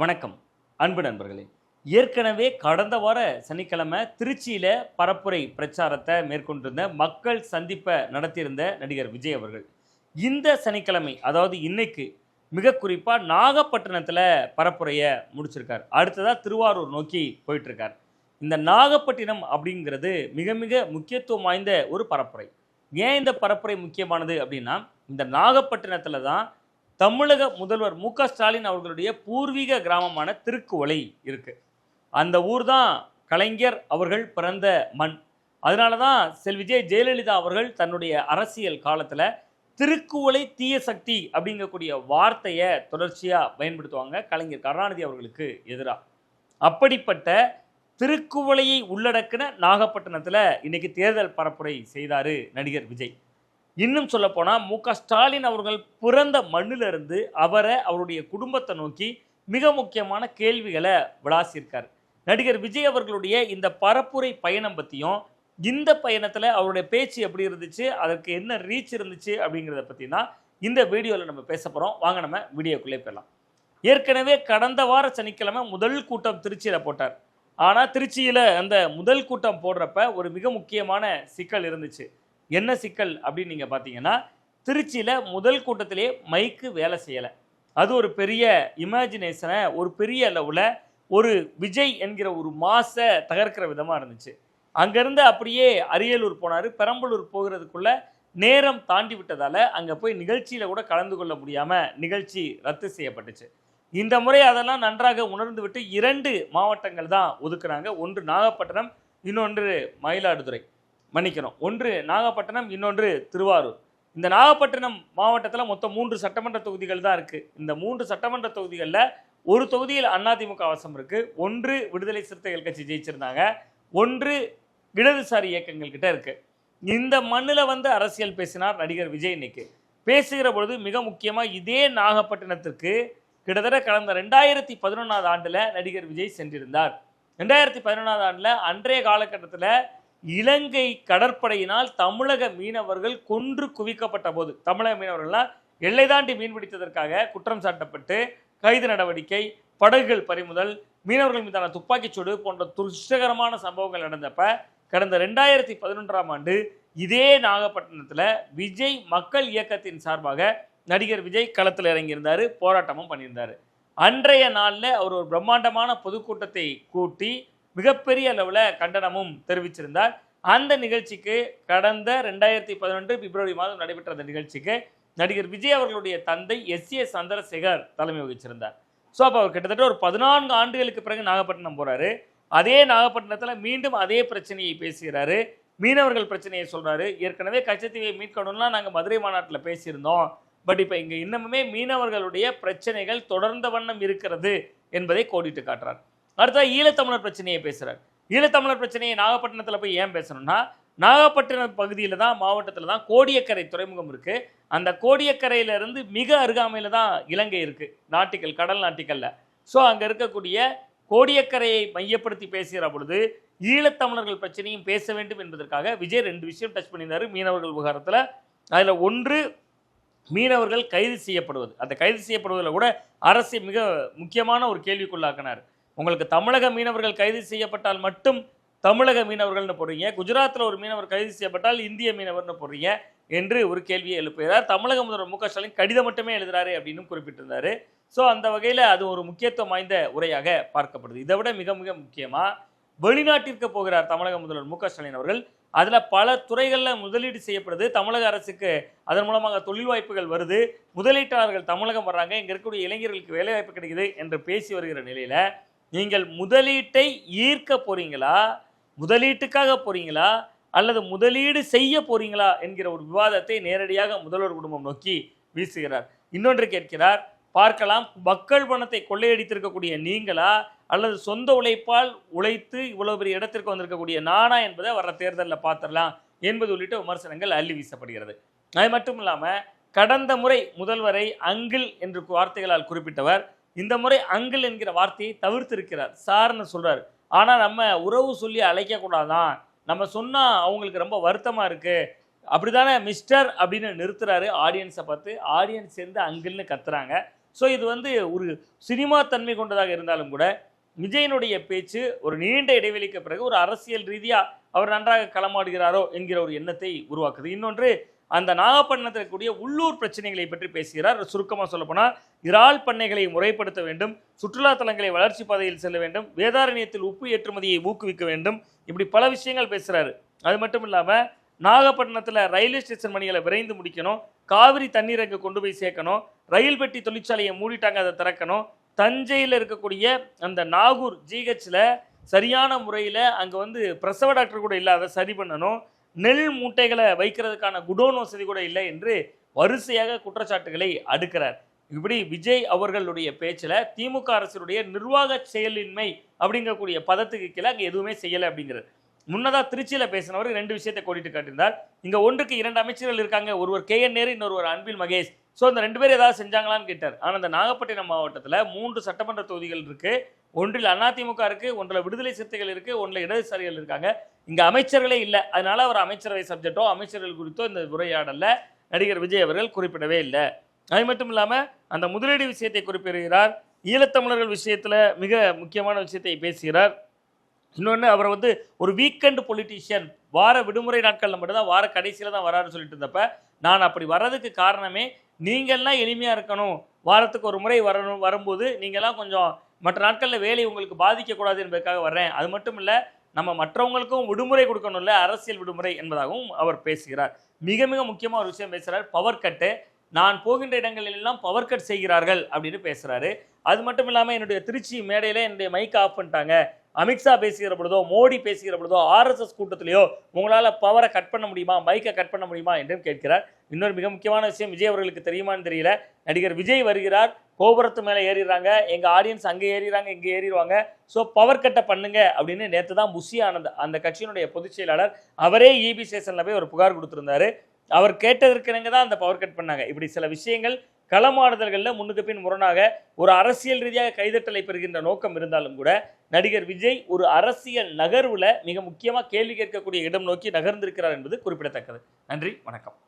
வணக்கம் அன்பு நண்பர்களே. ஏற்கனவே கடந்த வார சனிக்கிழமை திருச்சியில் பரப்புரை பிரச்சாரத்தை மேற்கொண்டிருந்த மக்கள் சந்திப்பை நடத்தியிருந்த நடிகர் விஜய் அவர்கள். இந்த சனிக்கிழமை அதாவது இன்னைக்கு மிக குறிப்பாக நாகப்பட்டினத்தில் பரப்புரையை முடிச்சிருக்கார். அடுத்ததாக திருவாரூர் நோக்கி போயிட்டுருக்கார். இந்த நாகப்பட்டினம் அப்படிங்கிறது மிக மிக முக்கியத்துவம் வாய்ந்த ஒரு பரப்புரை. ஏன் இந்த பரப்புரை முக்கியமானது அப்படின்னா இந்த நாகப்பட்டினத்தில் தான் தமிழக முதல்வர் மு ஸ்டாலின் அவர்களுடைய பூர்வீக கிராமமான திருக்குவளை இருக்குது அந்த ஊர் தான் கலைஞர் அவர்கள் பிறந்த மண். அதனால தான் செல் விஜய் ஜெயலலிதா அவர்கள் தன்னுடைய அரசியல் காலத்தில் திருக்குவளை தீய சக்தி அப்படிங்கக்கூடிய வார்த்தையை தொடர்ச்சியாக பயன்படுத்துவாங்க கலைஞர் கருணாநிதி அவர்களுக்கு எதிராக அப்படிப்பட்ட திருக்குவளையை உள்ளடக்கின நாகப்பட்டினத்தில் இன்னைக்கு தேர்தல் பரப்புரை செய்தார் நடிகர் விஜய். இன்னும் சொல்லப்போனால் மு க ஸ்டாலின் அவர்கள் பிறந்த மண்ணிலிருந்து அவரை அவருடைய குடும்பத்தை நோக்கி மிக முக்கியமான கேள்விகளை விளாசியிருக்கார் நடிகர் விஜய் அவர்களுடைய இந்த பரப்புரை பயணம் பற்றியும் இந்த பயணத்தில் அவருடைய பேச்சு எப்படி இருந்துச்சு அதற்கு என்ன ரீச் இருந்துச்சு அப்படிங்கிறத பற்றி தான் இந்த வீடியோவில் நம்ம பேச போகிறோம் வாங்க நம்ம வீடியோக்குள்ளே போயிடலாம். ஏற்கனவே கடந்த வார சனிக்கிழமை முதல் கூட்டம் திருச்சியில் போட்டார். ஆனால் திருச்சியில் அந்த முதல் கூட்டம் போடுறப்ப ஒரு மிக முக்கியமான சிக்கல் இருந்துச்சு. என்ன சிக்கல் அப்படின்னு நீங்கள் பார்த்தீங்கன்னா திருச்சியில் முதல் கூட்டத்திலே மைக்கு வேலை செய்யலை. அது ஒரு பெரிய இமேஜினேஷனை ஒரு பெரிய அளவில் ஒரு விஜய் என்கிற ஒரு மாசை தகர்க்கிற விதமாக இருந்துச்சு. அங்கேருந்து அப்படியே அரியலூர் போனார். பெரம்பலூர் போகிறதுக்குள்ள நேரம் தாண்டி விட்டதால் அங்கே போய் நிகழ்ச்சியில் கூட கலந்து கொள்ள முடியாமல் நிகழ்ச்சி ரத்து செய்யப்பட்டுச்சு. இந்த முறை அதெல்லாம் நன்றாக உணர்ந்து விட்டு இரண்டு மாவட்டங்கள் தான் ஒதுக்குறாங்க. ஒன்று நாகப்பட்டினம் இன்னொன்று மயிலாடுதுறை. மன்னிக்கணும். ஒன்று நாகப்பட்டினம் இன்னொன்று திருவாரூர். இந்த நாகப்பட்டினம் மாவட்டத்தில் மொத்தம் மூன்று சட்டமன்ற தொகுதிகள் தான் இருக்குது இந்த மூன்று சட்டமன்ற தொகுதிகளில் ஒரு தொகுதியில் அதிமுக வசம் இருக்குது ஒன்று விடுதலை சிறுத்தைகள் கட்சி ஜெயிச்சிருந்தாங்க. ஒன்று இடதுசாரி இயக்கங்கள் கிட்ட இருக்கு. இந்த மண்ணில் வந்து அரசியல் பேசினார் நடிகர் விஜய் இன்னைக்கு. பேசுகிற பொழுது மிக முக்கியமாக இதே நாகப்பட்டினத்திற்கு கிட்டத்தட்ட கடந்த ரெண்டாயிரத்தி பதினொன்றாவது ஆண்டில் நடிகர் விஜய் சென்றிருந்தார். ரெண்டாயிரத்தி பதினொன்றாவது ஆண்டில் அன்றைய காலகட்டத்தில் இலங்கை கடற்படையினால் தமிழக மீனவர்கள் கொன்று குவிக்கப்பட்ட போது தமிழக மீனவர்கள்லாம் எல்லை தாண்டி மீன் பிடித்ததற்காக குற்றம் சாட்டப்பட்டு கைது நடவடிக்கை படகுகள் பறிமுதல் மீனவர்கள் மீதான துப்பாக்கிச்சூடு போன்ற துஷ்டகரமான சம்பவங்கள் நடந்தப்ப கடந்த ரெண்டாயிரத்தி பதினொன்றாம் ஆண்டு இதே நாகப்பட்டினத்தில் விஜய் மக்கள் இயக்கத்தின் சார்பாக நடிகர் விஜய் களத்தில் இறங்கியிருந்தார் போராட்டமும் பண்ணியிருந்தார். அன்றைய நாளில் அவர் ஒரு பிரம்மாண்டமான பொதுக்கூட்டத்தை கூட்டி மிகப்பெரிய அளவில் கண்டனமும் தெரிவிச்சிருந்தார். அந்த நிகழ்ச்சிக்கு கடந்த ரெண்டாயிரத்தி பதினொன்று பிப்ரவரி மாதம் நடைபெற்ற அந்த நிகழ்ச்சிக்கு நடிகர் விஜய் அவர்களுடைய தந்தை எஸ் ஏ சந்திரசேகர் தலைமை வகிச்சிருந்தார். ஸோ அப்போ அவர் கிட்டத்தட்ட ஒரு பதினான்கு ஆண்டுகளுக்கு பிறகு நாகப்பட்டினம் போகிறாரு அதே நாகப்பட்டினத்தில் மீண்டும் அதே பிரச்சனையை பேசுகிறாரு. மீனவர்கள் பிரச்சனையை சொல்கிறாரு ஏற்கனவே கச்சத்தீவை மீட்கணும்னா நாங்கள் மதுரை மாநாட்டில் பேசியிருந்தோம். பட் இப்போ இங்கே இன்னமுமே மீனவர்களுடைய பிரச்சனைகள் தொடர்ந்த வண்ணம் இருக்கிறது என்பதை கோடிட்டு காட்டுறார். அடுத்தா ஈழத்தமிழர் பிரச்சனையை பேசுகிறார் ஈழத்தமிழர் பிரச்சனையை நாகப்பட்டினத்தில் போய் ஏன் பேசணும்னா நாகப்பட்டினம் பகுதியில் தான் மாவட்டத்தில் தான் கோடியக்கரை துறைமுகம் இருக்குது அந்த கோடியக்கரையிலிருந்து மிக அருகாமையில் தான் இலங்கை இருக்குது நாட்டுக்கள் கடல் நாட்டிக்கல்ல. ஸோ அங்கே இருக்கக்கூடிய கோடியக்கரையை மையப்படுத்தி பேசுகிற பொழுது ஈழத்தமிழர்கள் பிரச்சனையும் பேச வேண்டும் என்பதற்காக விஜய் ரெண்டு விஷயம் டச் பண்ணியிருந்தார் மீனவர்கள் விவகாரத்தில். அதில் ஒன்று மீனவர்கள் கைது செய்யப்படுவது. அந்த கைது செய்யப்படுவதில் கூட அரசு மிக முக்கியமான ஒரு கேள்விக்குள்ளாக்கினார். உங்களுக்கு தமிழக மீனவர்கள் கைது செய்யப்பட்டால் மட்டும் தமிழக மீனவர்கள்னு போடுறீங்க. குஜராத்தில் ஒரு மீனவர் கைது செய்யப்பட்டால் இந்திய மீனவர்னு போடுறீங்க என்று ஒரு கேள்வியை எழுப்புகிறார். தமிழக முதல்வர் மு க ஸ்டாலின் கடிதம் மட்டுமே எழுதுறாரு அப்படின்னு குறிப்பிட்டிருந்தார். ஸோ அந்த வகையில் அது ஒரு முக்கியத்துவம் வாய்ந்த உரையாக பார்க்கப்படுது. இதை விட மிக மிக முக்கியமாக வெளிநாட்டிற்கு போகிறார் தமிழக முதல்வர் மு க ஸ்டாலின் அவர்கள். அதில் பல துறைகளில் முதலீடு செய்யப்படுது. தமிழக அரசுக்கு அதன் மூலமாக தொழில் வாய்ப்புகள் வருது. முதலீட்டாளர்கள் தமிழகம் வர்றாங்க. இங்கே இருக்கக்கூடிய இளைஞர்களுக்கு வேலைவாய்ப்பு கிடைக்குது என்று பேசி வருகிற நிலையில் நீங்கள் முதலீட்டை ஈர்க்க போறீங்களா? முதலீட்டுக்காக போறீங்களா? அல்லது முதலீடு செய்ய போறீங்களா? என்கிற ஒரு விவாதத்தை நேரடியாக முதல்வர் குடும்பம் நோக்கி வீசுகிறார். இன்னொன்று கேட்கிறார் பார்க்கலாம் மக்கள் பணத்தை கொள்ளையடித்திருக்கக்கூடிய நீங்களா? அல்லது சொந்த உழைப்பால் உழைத்து இவ்வளவு பெரிய இடத்திற்கு வந்திருக்கக்கூடிய நானா என்பதை வர தேர்தலில் பார்த்துடலாம் என்பது உள்ளிட்ட விமர்சனங்கள் அள்ளி வீசப்படுகிறது. அது மட்டும் இல்லாமல் கடந்த முறை முதல்வரை அங்கிள் என்று வார்த்தைகளால் குறிப்பிட்டவர் இந்த முறை அங்கிள் என்கிற வார்த்தையை தவிர்த்திருக்கிறார். சார்னு சொல்கிறார் ஆனால் நம்ம உறவு சொல்லி அழைக்கக்கூடாதான். நம்ம சொன்னால் அவங்களுக்கு ரொம்ப வருத்தமாக இருக்குது அப்படிதானே மிஸ்டர் அப்படின்னு நிறுத்துறாரு ஆடியன்ஸை பார்த்து. ஆடியன்ஸ் சேர்ந்து அங்கிள்னு கத்துறாங்க. ஸோ இது வந்து ஒரு சினிமா தன்மை கொண்டதாக இருந்தாலும் கூட விஜயனுடைய பேச்சு ஒரு நீண்ட இடைவெளிக்கு பிறகு ஒரு அரசியல் ரீதியாக அவர் நன்றாக களமாடுகிறாரோ என்கிற ஒரு எண்ணத்தை உருவாக்குது. இன்னொன்று அந்த நாகப்பட்டினத்தில் இருக்கக்கூடிய உள்ளூர் பிரச்சனைகளை பற்றி பேசுகிறார். சுருக்கமாக சொல்லப்போனால் இறால் பண்ணைகளை முறைப்படுத்த வேண்டும் சுற்றுலா தலங்களை வளர்ச்சி பாதையில் செல்ல வேண்டும் வேதாரண்யத்தில் உப்பு ஏற்றுமதியை ஊக்குவிக்க வேண்டும். இப்படி பல விஷயங்கள் பேசுகிறாரு அது மட்டும் இல்லாமல் நாகப்பட்டினத்தில் ரயில்வே ஸ்டேஷன் பணிகளை விரைந்து முடிக்கணும் காவிரி தண்ணீர் அங்கே கொண்டு போய் சேர்க்கணும் ரயில் பெட்டி தொழிற்சாலையை மூடிட்டாங்க அதை திறக்கணும். தஞ்சையில் இருக்கக்கூடிய அந்த நாகூர் ஜிஹெச்சில் சரியான முறையில் அங்கே வந்து பிரசவ டாக்டர் கூட இல்லாத சரி பண்ணணும். நெல் மூட்டைகளை வைக்கிறதுக்கான குடோன் வசதி கூட இல்லை என்று வரிசையாக குற்றச்சாட்டுகளை அடுக்கிறார். இப்படி விஜய் அவர்களுடைய பேச்சில் திமுக அரசினுடைய நிர்வாக செயலின்மை அப்படிங்கக்கூடிய பதத்துக்கு கீழே அங்கே எதுவுமே செய்யலை அப்படிங்கிறது முன்னதாக திருச்சியில் பேசினவர் ரெண்டு விஷயத்தை கோடிட்டு காட்டியிருந்தார். இங்கே ஒன்றுக்கு இரண்டு அமைச்சர்கள் இருக்காங்க. ஒருவர் கே என் நேரு இன்னொருவர் அன்பில் மகேஷ். ஸோ இந்த ரெண்டு பேரும் ஏதாவது செஞ்சாங்களான்னு கேட்டார். ஆனால் அந்த நாகப்பட்டினம் மாவட்டத்தில் மூன்று சட்டமன்ற தொகுதிகள் இருக்குது ஒன்றில் அதிமுக இருக்குது ஒன்றில் விடுதலை சிறுத்தைகள் இருக்குது ஒன்றில் இடதுசாரிகள் இருக்காங்க. இங்கே அமைச்சர்களே இல்லை. அதனால் அவர் அமைச்சரவை சப்ஜெக்டோ அமைச்சர்கள் குறித்தோ இந்த உரையாடலில் நடிகர் விஜய் அவர்கள் குறிப்பிடவே இல்லை. அது மட்டும் இல்லாமல் அந்த முதலீடு விஷயத்தை குறிப்பிடுகிறார். ஈழத்தமிழர்கள் விஷயத்தில் மிக முக்கியமான விஷயத்தை பேசுகிறார். இன்னொன்று அவர் வந்து ஒரு வீக்கெண்ட் பொலிட்டீஷியன் வார விடுமுறை நாட்களில் மட்டும்தான் வார கடைசியில் தான் வராருன்னு சொல்லிட்டு இருந்தப்ப நான் அப்படி வர்றதுக்கு காரணமே நீங்கள்லாம் எளிமையாக இருக்கணும். வாரத்துக்கு ஒரு முறை வரணும் வரும்போது நீங்கள்லாம் கொஞ்சம் மற்ற நாட்களில் வேலை உங்களுக்கு பாதிக்கக்கூடாது என்பதற்காக வர்றேன். அது மட்டும் இல்லை நம்ம மற்றவங்களுக்கும் விடுமுறை கொடுக்கணும்ல அரசியல் விடுமுறை என்பதாகவும் அவர் பேசுகிறார். மிக மிக முக்கியமாக ஒரு விஷயம் பேசுகிறார் பவர் கட்டு நான் போகின்ற இடங்களில் எல்லாம் பவர் கட் செய்கிறார்கள் அப்படின்னு பேசுகிறாரு அது மட்டும் இல்லாமல் என்னுடைய திருச்சி மேடையில் என்னுடைய மைக் ஆஃப் பண்ணிட்டாங்க. அமித்ஷா பேசுகிற பொழுதோ மோடி பேசுகிற பொழுதோ ஆர்எஸ்எஸ் கூட்டத்திலேயோ உங்களால் பவரை கட் பண்ண முடியுமா மைக்கை கட் பண்ண முடியுமா என்றும் கேட்கிறார். இன்னொரு மிக முக்கியமான விஷயம் விஜய் அவர்களுக்கு தெரியுமான்னு தெரியல. நடிகர் விஜய் வருகிறார். கோபுரத்து மேலே ஏறிடுறாங்க. எங்கள் ஆடியன்ஸ் அங்கே ஏறிடுறாங்க இங்கே ஏறிடுவாங்க. ஸோ பவர் கட்டை பண்ணுங்க அப்படின்னு நேற்று தான் முசி ஆனந்த் அந்த கட்சியினுடைய பொதுச் செயலாளர் அவரே இபி ஸ்டேஷனில் போய் ஒரு புகார் கொடுத்துருந்தாரு. அவர் கேட்டதற்கிறங்க தான் அந்த பவர் கட் பண்ணாங்க. இப்படி சில விஷயங்கள் களமாடுதல்களில் முன்னுக்கு பின் முரணாக ஒரு அரசியல் ரீதியாக கைதட்டலை பெறுகின்ற நோக்கம் இருந்தாலும் கூட நடிகர் விஜய் ஒரு அரசியல் நகர்வில் மிக முக்கியமாக கேள்வி கேட்கக்கூடிய இடம் நோக்கி நகர்ந்திருக்கிறார் என்பது குறிப்பிடத்தக்கது. நன்றி வணக்கம்.